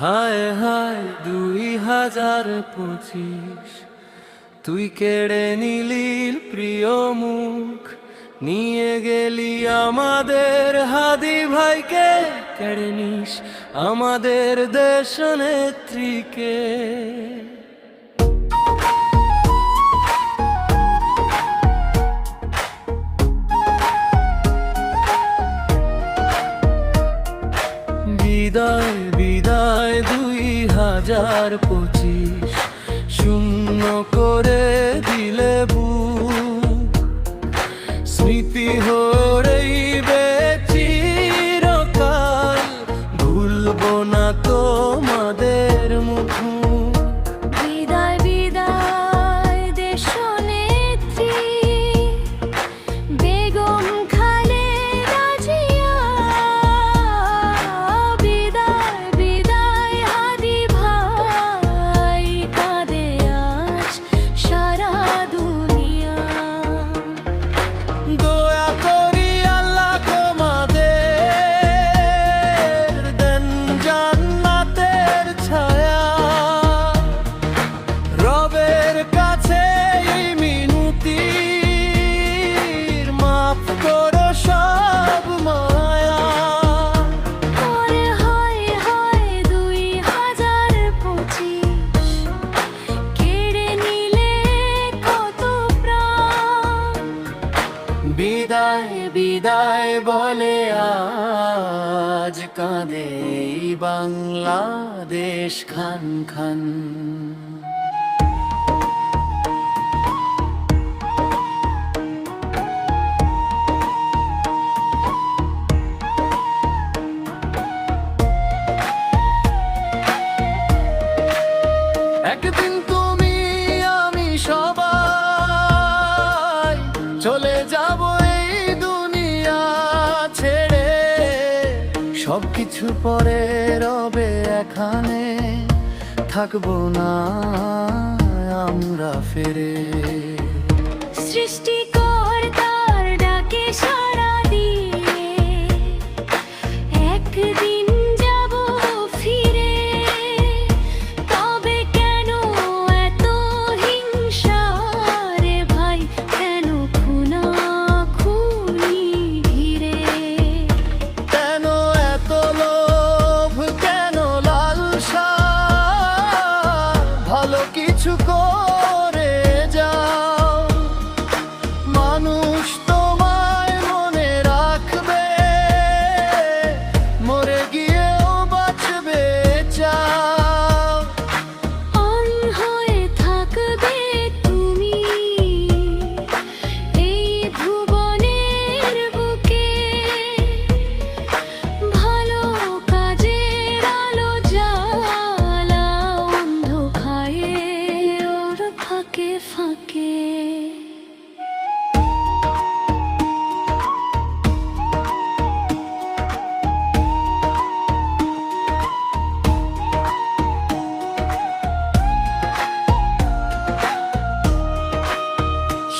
হায় হায় দুই হাজার পঁচিশ, তুই কেড়ে নিলির প্রিয় মুখ, নিয়ে গেলি আমাদের হাদি ভাইকে, কেড়ে নিস আমাদের দেশ নেত্রীকে। বিদায় হাজার পঁচিশ শূন্য করে দিলে বুক স্মৃতি হরেইবে বিদায় বলে আজ কাঁদে বাংলাদেশ খান খান। সবকিছু পরে রবে এখানে থাকব না আমরা ফেরে। সৃষ্টিকর্তার ফাঁকে। ফাঁকে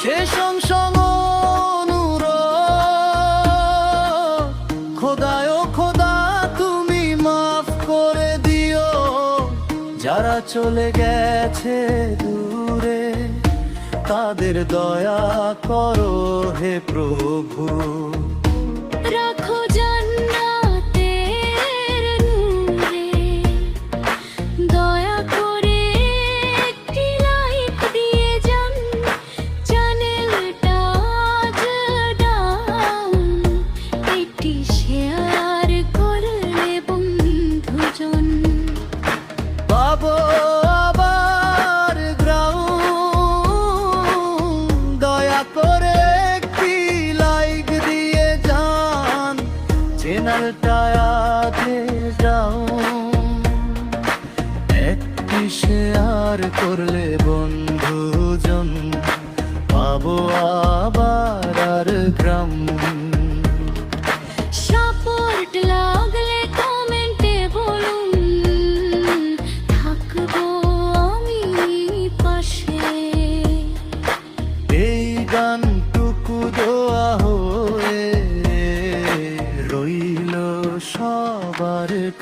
শেষ খোদায় খোদা তুমি মাফ করে দিও। যারা চলে গেছে তাদের দয়া করো হে প্রভু। চ্যানেলটা আগে যাও। একটি শেয়ার করলে বন্ধুজন পাবো আবার আর গ্রাম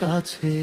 কাছে